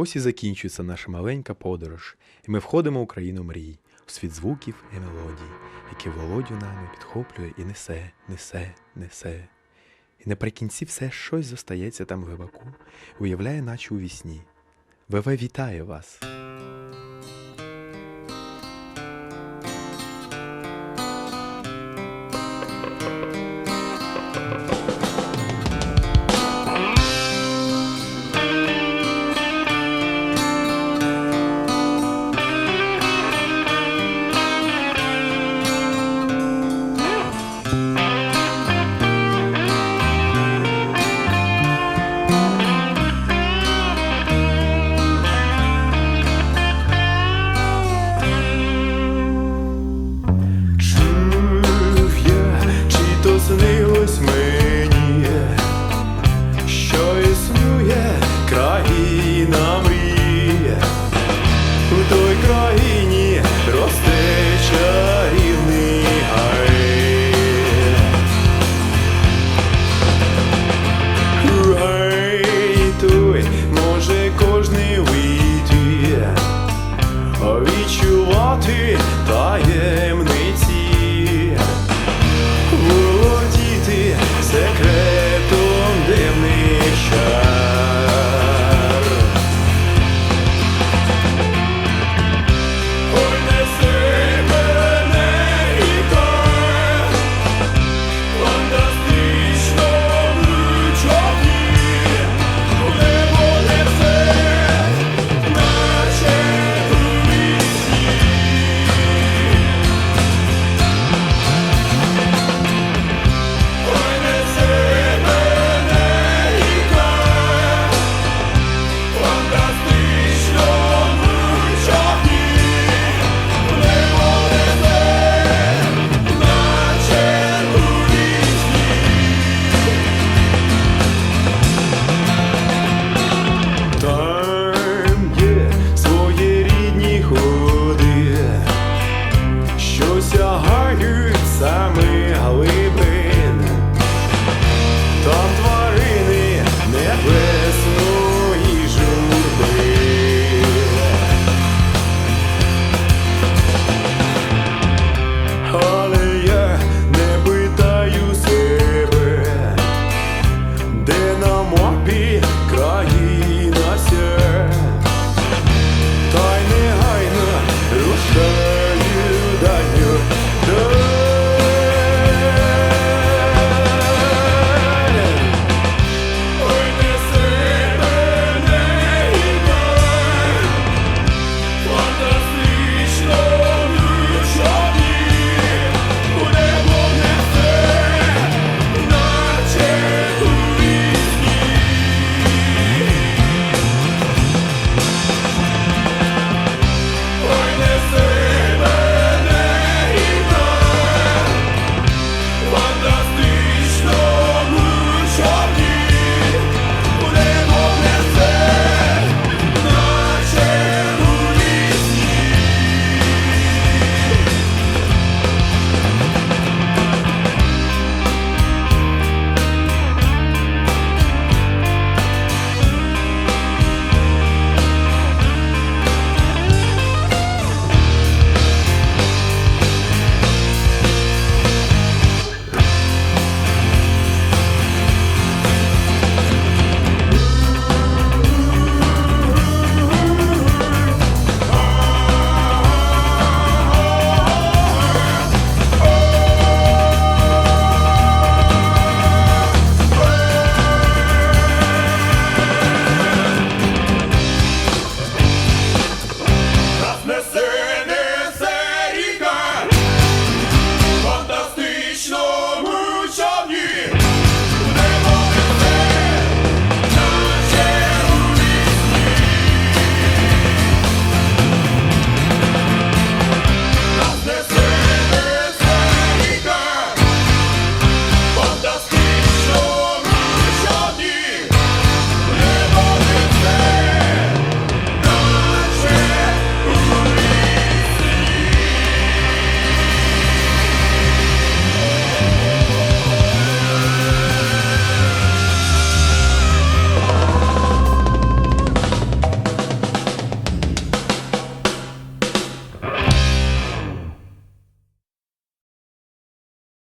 Ось і закінчується наша маленька подорож, і ми входимо в країну мрій, у світ звуків і мелодій, які володю нами підхоплює і несе, несе, несе. І наприкінці все щось зостається там глибоку, уявляє, наче у вісні. ВВ вітає вас!